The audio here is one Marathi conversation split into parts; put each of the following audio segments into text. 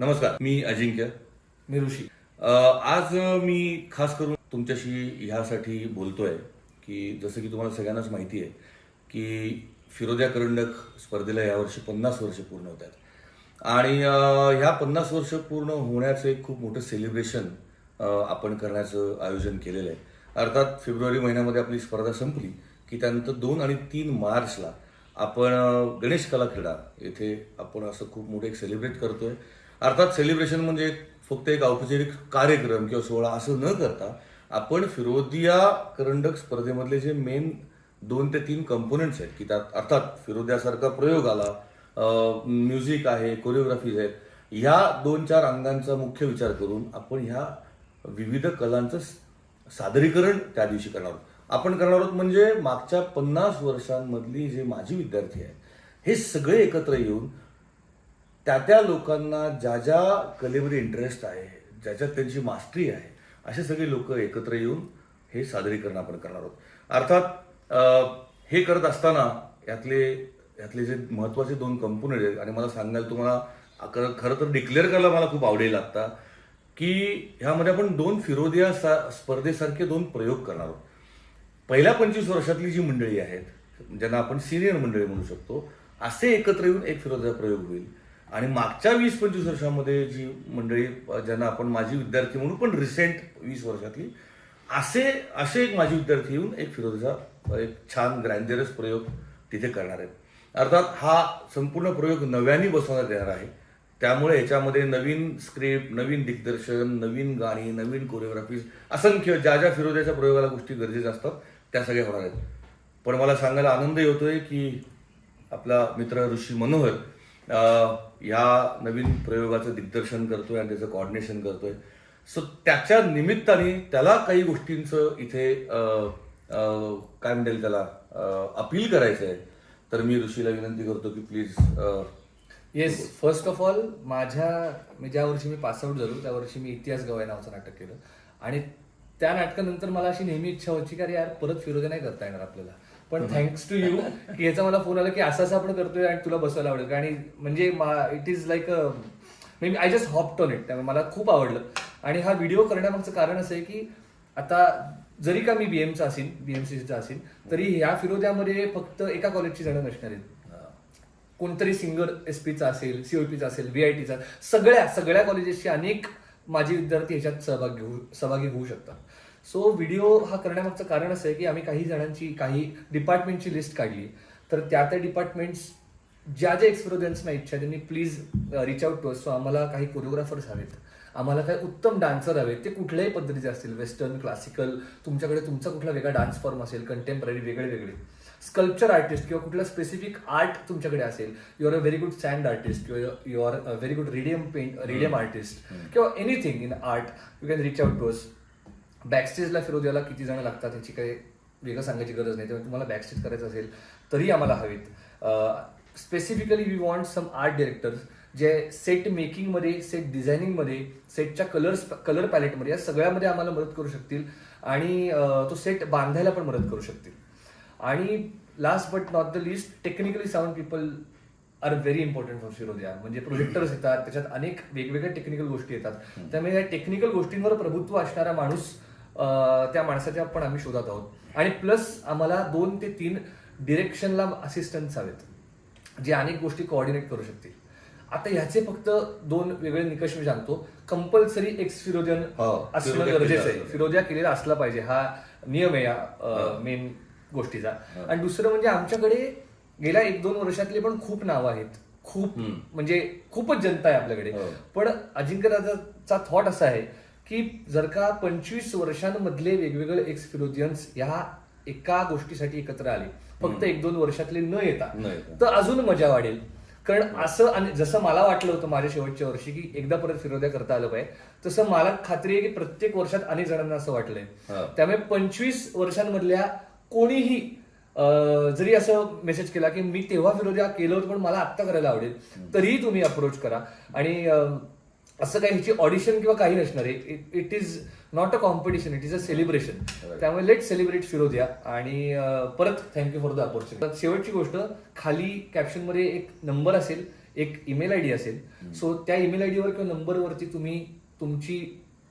नमस्कार मी अजिंक्य. मी ऋषी. आज मी खास करून तुमच्याशी ह्यासाठी बोलतोय की जसं की तुम्हाला सगळ्यांनाच माहिती आहे की फिरोद्या करंडक स्पर्धेला यावर्षी पन्नास वर्ष पूर्ण होत आहेत. आणि ह्या पन्नास वर्ष पूर्ण होण्याचं एक खूप मोठं सेलिब्रेशन आपण करण्याचं आयोजन केलेलं आहे. अर्थात फेब्रुवारी महिन्यामध्ये आपली स्पर्धा संपली की त्यानंतर दोन आणि तीन मार्चला आपण गणेश कला क्रीडा येथे आपण असं खूप मोठं एक सेलिब्रेट करतोय. अर्थात सेलिब्रेशन म्हणजे फक्त एक औपचारिक कार्यक्रम किंवा सोहळा असं न करता आपण फिरोदिया करंडक स्पर्धेमधले जे मेन दोन ते तीन कंपोनेंट्स आहेत की त्यात अर्थात फिरोद्यासारखा प्रयोग आला म्युझिक आहे कोरिओग्राफीज आहेत ह्या दोन चार अंगांचा मुख्य विचार करून आपण ह्या विविध कलांचं सादरीकरण त्या दिवशी करणार आहोत. आपण करणार आहोत म्हणजे मागच्या पन्नास वर्षांमधली जे माजी विद्यार्थी आहेत हे सगळे एकत्र येऊन त्या त्या लोकांना ज्या ज्या कलेमध्ये इंटरेस्ट आहे ज्याच्यात त्यांची मास्टरी आहे असे सगळे लोक एकत्र येऊन हे सादरीकरण आपण करणार आहोत. अर्थात हे करत असताना यातले यातले जे महत्त्वाचे दोन कंपोनेंट आहेत आणि मला सांगायला तुम्हाला खरं तर डिक्लेअर करायला मला खूप आवडेल आत्ता की ह्यामध्ये आपण दोन फिरोदिया सा- स्पर्धेसारखे दोन प्रयोग करणार आहोत. पहिल्या पंचवीस वर्षातली जी मंडळी आहेत ज्यांना आपण सिनियर मंडळी म्हणू शकतो असे एकत्र येऊन एक फिरोदिया प्रयोग होईल. आणि मागच्या वीस पंचवीस वर्षामध्ये जी मंडळी ज्यांना आपण माझी विद्यार्थी म्हणू पण रिसेंट वीस वर्षातली असे असे एक माझी विद्यार्थी येऊन एक फिरोजा एक छान ग्रँडेरस प्रयोग तिथे करणार आहेत. अर्थात हा संपूर्ण प्रयोग नव्याने बसवण्यात येणार आहे. त्यामुळे याच्यामध्ये नवीन स्क्रिप्ट नवीन दिग्दर्शन नवीन गाणी नवीन कोरिओग्राफीज असंख्य ज्या ज्या फिरोजाच्या प्रयोगाला गोष्टी गरजेच्या असतात त्या सगळ्या होणार आहेत. पण मला सांगायला आनंदही होतोय की आपला मित्र ऋषी मनोहर ह्या या नवीन प्रयोगाचं दिग्दर्शन करतोय आणि त्याचं कॉर्डिनेशन करतोय. सो त्याच्या निमित्ताने त्याला काही गोष्टींचं इथे काय म्हणेल त्याला अपील करायचं आहे. तर मी ऋषीला विनंती करतो की please yes first of all माझ्या मी ज्या वर्षी मी पासआउट झालो त्या वर्षी मी इतिहास गवाय नावाचं नाटक केलं. आणि त्या नाटकानंतर मला अशी नेहमी इच्छा व्हायची की अरे यार परत फिरोजा नाही करता येणार आपल्याला. पण थँक्स टू यू की याचा मला फोन आला की असं असं आपण करतोय आणि तुला बसायला आवडेल. आणि म्हणजे it is like may I just hop on it त्यामुळे मला खूप आवडलं. आणि हा व्हिडिओ करण्यामागचं कारण असं आहे की आता जरी का मी बीएमचा असेल बीएमसीचा असेल तरी ह्या फिरोद्यामध्ये फक्त एका कॉलेजची जणं नसणार आहेत. कोणतरी सिंगर एस पीचा असेल सीओपीचा असेल व्हीआयटीचा सगळ्या सगळ्या कॉलेजेसचे अनेक माझी विद्यार्थी ह्याच्यात सहभाग घेऊ सहभागी होऊ शकतात. सो व्हिडिओ हा करण्यामागचं कारण असं आहे की आम्ही काही जणांची काही डिपार्टमेंटची लिस्ट काढली. तर त्या त्या डिपार्टमेंट्स ज्या ज्या एक्सपिरियन्सना इच्छा आहे, त्यांनी please reach out to so आम्हाला काही कोरिओग्राफर्स हवेत. आम्हाला काही उत्तम डान्सर हवेत. ते कुठल्याही पद्धतीचे असतील. वेस्टर्न क्लासिकल तुमच्याकडे तुमचा कुठला वेगळा डान्स फॉर्म असेल कंटेम्पररी वेगळे वेगळे स्कल्पचर आर्टिस्ट किंवा कुठला स्पेसिफिक आर्ट तुमच्याकडे असेल you're a very good sand artist किंवा you are a very good radium paint radium artist किंवा anything in art you can reach out to us बॅकस्टेजला फिरोद्याला किती जण लागतात ह्याची काही वेगळं सांगायची गरज नाही. त्यामुळे तुम्हाला बॅकस्टेज करायचं असेल तरी आम्हाला हवेत. Specifically we want some art directors जे सेट मेकिंगमध्ये सेट डिझायनिंगमध्ये सेटच्या कलर्स कलर पॅलेटमध्ये या सगळ्यामध्ये आम्हाला मदत करू शकतील. आणि तो सेट बांधायला पण मदत करू शकतील. आणि last but not the least technically sound people are very important for Firodiya म्हणजे प्रोजेक्टर्स येतात त्याच्यात अनेक वेगवेगळ्या टेक्निकल गोष्टी येतात. त्यामुळे या टेक्निकल गोष्टींवर प्रभुत्व असणारा माणूस त्या माणसाच्या पण आम्ही शोधात आहोत. आणि प्लस आम्हाला दोन ते तीन डिरेक्शनला असिस्टंट्स हवेत जे अनेक गोष्टी कोऑर्डिनेट करू शकतील. आता ह्याचे फक्त दोन वेगळे निकष मी सांगतो. कंपल्सरी एक्स फिरोजन हो, असणं गरजेचं आहे. फिरोजा केलेला असला पाहिजे. हा नियम आहे या मेन गोष्टीचा. आणि दुसरं म्हणजे आमच्याकडे गेल्या एक दोन वर्षातले पण खूप नावं आहेत. खूप म्हणजे खूपच जनता आहे आपल्याकडे. हो. पण अजिंक्य दादाचा थॉट असा आहे की जर का पंचवीस वर्षांमधले वेगवेगळे एक्स फिरोजियन्स ह्या एका गोष्टीसाठी एकत्र आले फक्त एक दोन वर्षातले न येता. तर अजून मजा वाढेल. कारण असं आणि जसं मला वाटलं होतं माझ्या शेवटच्या वर्षी की एकदा परत फिरोद्या करता आलं पाहिजे तसं मला खात्री आहे की प्रत्येक वर्षात अनेक जणांना असं वाटलंय. त्यामुळे पंचवीस वर्षांमधल्या कोणीही जरी असं मेसेज केला की मी तेव्हा फिरोद्या केलं होतं पण मला आत्ता करायला आवडेल तरीही तुम्ही अप्रोच करा. आणि असं काही ह्याची ऑडिशन किंवा काही नसणार आहे. It is not a competition it is a celebration. त्यामुळे लेट सेलिब्रेट फिरोदिया आणि परत थँक्यू फॉर द ऑपॉर्च्युनिटी शेवटची गोष्ट खाली कॅप्शनमध्ये एक नंबर असेल एक ईमेल आय डी असेल. सो त्या ईमेल आय डीवर किंवा नंबरवरती तुम्ही तुमची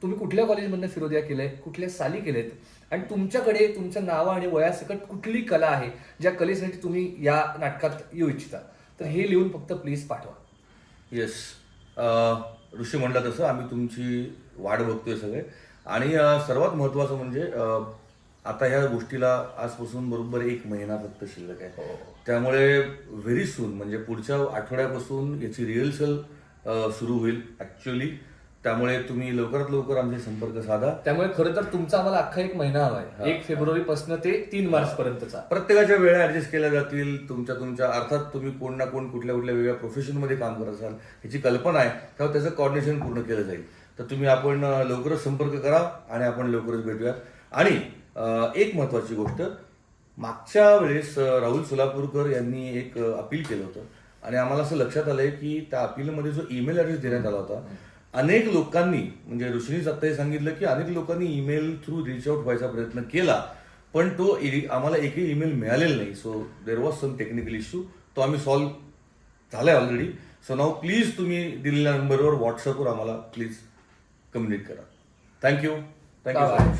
तुम्ही कुठल्या कॉलेजमधनं फिरोदिया केलंय कुठल्या साली केलेत? आणि तुमच्याकडे तुमचं नाव आणि वयासकट कुठली कला आहे ज्या कलेसाठी तुम्ही या नाटकात येऊ इच्छिता? तर हे लिहून फक्त प्लीज पाठवा. येस ऋषी म्हणला तसं आम्ही तुमची वाट बघतोय सगळे. आणि सर्वात महत्त्वाचं म्हणजे आता ह्या गोष्टीला आजपासून बरोबर एक महिना फक्त शिल्लक आहे. त्यामुळे व्हेरी सून म्हणजे पुढच्या आठवड्यापासून याची रिहर्सल सुरू होईल ॲक्च्युली त्यामुळे तुम्ही लवकरात लवकर आमचे संपर्क साधा. त्यामुळे खरं तर तुमचा आम्हाला अख्खा एक महिना हवाय. एक फेब्रुवारी पासून ते तीन मार्च पर्यंतचा प्रत्येकाच्या वेळा ऍडजस्ट केल्या जातील. तुमच्या तुमच्या अर्थात तुम्ही कोण ना कोण कुठल्या कुठल्या वेगळ्या प्रोफेशनमध्ये काम करत असाल ह्याची कल्पना आहे. तेव्हा त्याचं कॉर्डिनेशन पूर्ण केलं जाईल. तर तुम्ही आपण लवकरच संपर्क करा आणि आपण लवकरच भेटूया आणि एक महत्वाची गोष्ट मागच्या वेळेस राहुल सोलापूरकर यांनी एक अपील केलं होतं. आणि आम्हाला असं लक्षात आलंय की त्या अपीलमध्ये जो ईमेल ऍड्रेस देण्यात आला होता अनेक लोकांनी म्हणजे ऋषीनीच आत्ताही सांगितलं की अनेक लोकांनी ईमेल थ्रू रिच आउट व्हायचा प्रयत्न केला पण तो आम्हाला एकही ईमेल मिळालेला नाही. So there was some technical issue तो आम्ही सॉल्व्ह झालाय ऑलरेडी सो नाव प्लीज तुम्ही दिलेल्या नंबरवर व्हॉट्सअपवर आम्हाला प्लीज कम्युनिकेट करा. Thank you thank you so. Much